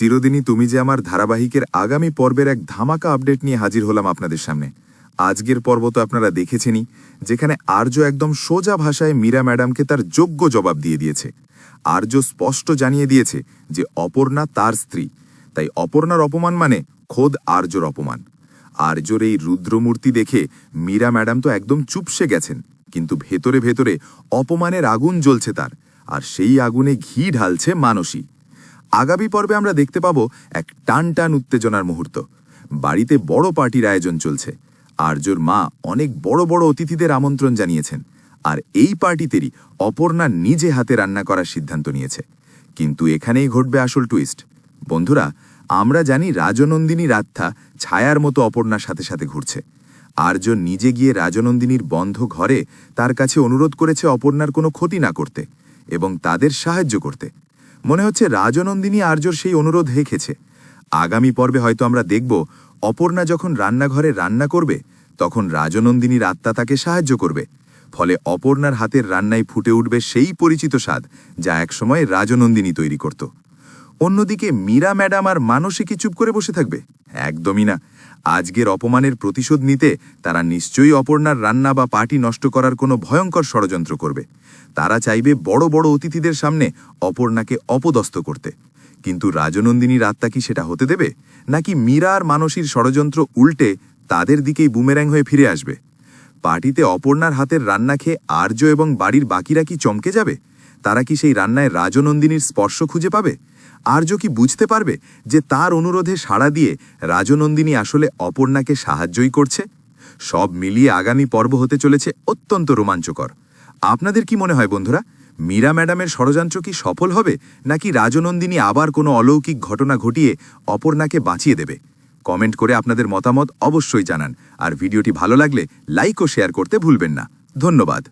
চিরদিনই তুমি যে আমার ধারাবাহিকের আগামী পর্বের এক ধামাকা আপডেট নিয়ে হাজির হলাম আপনাদের সামনে। আজকের পর্ব তো আপনারা দেখেছেনই, যেখানে আর্য একদম সোজা ভাষায় মীরা ম্যাডামকে তার যোগ্য জবাব দিয়ে দিয়েছে। আর্য স্পষ্ট জানিয়ে দিয়েছে যে অপর্ণা তার স্ত্রী। তাই অপর্ণার অপমান মানে খোদ আর্যর অপমান। আর্যর এই রুদ্রমূর্তি দেখে মীরা ম্যাডাম তো একদম চুপসে গেছেন, কিন্তু ভেতরে ভেতরে অপমানের আগুন জ্বলছে তার, আর সেই আগুনে ঘি ঢালছে মানসী। আগামী পর্বে আমরা দেখতে পাব এক টান টান উত্তেজনার মুহূর্ত। বাড়িতে বড় পার্টির আয়োজন চলছে। আর্যর মা অনেক বড় বড় অতিথিদের আমন্ত্রণ জানিয়েছেন। আর এই পার্টিতেরই অপর্ণা নিজে হাতে রান্না করার সিদ্ধান্ত নিয়েছে। কিন্তু এখানেই ঘটবে আসল টুইস্ট বন্ধুরা, আমরা জানি রাজনন্দিনী রাত্থা ছায়ার মতো অপর্ণার সাথে সাথে ঘুরছে। আর্য নিজে গিয়ে রাজনন্দিনীর বন্ধ ঘরে তার কাছে অনুরোধ করেছে অপর্ণার কোনো ক্ষতি না করতে এবং তাদের সাহায্য করতে। মনে হচ্ছে রাজনন্দিনী আর্যর সেই অনুরোধ হেখেছে আগামী পর্বে হয়তো আমরা দেখব, অপর্ণা যখন রান্নাঘরে রান্না করবে, তখন রাজনন্দিনীর আত্মা তাকে সাহায্য করবে। ফলে অপর্ণার হাতের রান্নায় ফুটে উঠবে সেই পরিচিত স্বাদ, যা একসময় রাজনন্দিনী তৈরি করত। অন্যদিকে মীরা ম্যাডাম আর মানসিকই চুপ করে বসে থাকবে? একদমই না। আজকের অপমানের প্রতিশোধ নিতে তারা নিশ্চয়ই অপর্ণার রান্না বা পার্টি নষ্ট করার কোনো ভয়ঙ্কর ষড়যন্ত্র করবে। তারা চাইবে বড় বড় অতিথিদের সামনে অপর্ণাকে অপদস্থ করতে। কিন্তু রাজনন্দিনীর আত্মা কি সেটা হতে দেবে? নাকি মীরা আর মানসীর ষড়যন্ত্র উল্টে তাদের দিকেই বুমেরাং হয়ে ফিরে আসবে? পার্টিতে অপর্ণার হাতের রান্না খেয়ে আর্য এবং বাড়ির বাকিরা কি চমকে যাবে? তারা কি সেই রান্নায় রাজনন্দিনীর স্পর্শ খুঁজে পাবে? আর্য কি বুঝতে পারবে যে তার অনুরোধে সাড়া দিয়ে রাজনন্দিনী আসলে অপর্ণাকে সাহায্যই করছে? সব মিলিয়ে আগামী পর্ব হতে চলেছে অত্যন্ত রোমাঞ্চকর। আপনাদের কি মনে হয় বন্ধুরা, মীরা ম্যাডামের ষড়যন্ত্র কি সফল হবে, নাকি রাজনন্দিনী আবার কোনো অলৌকিক ঘটনা ঘটিয়ে অপর্ণাকে বাঁচিয়ে দেবে? কমেন্ট করে আপনাদের মতামত অবশ্যই জানান, আর ভিডিওটি ভালো লাগলে লাইক ও শেয়ার করতে ভুলবেন না। ধন্যবাদ।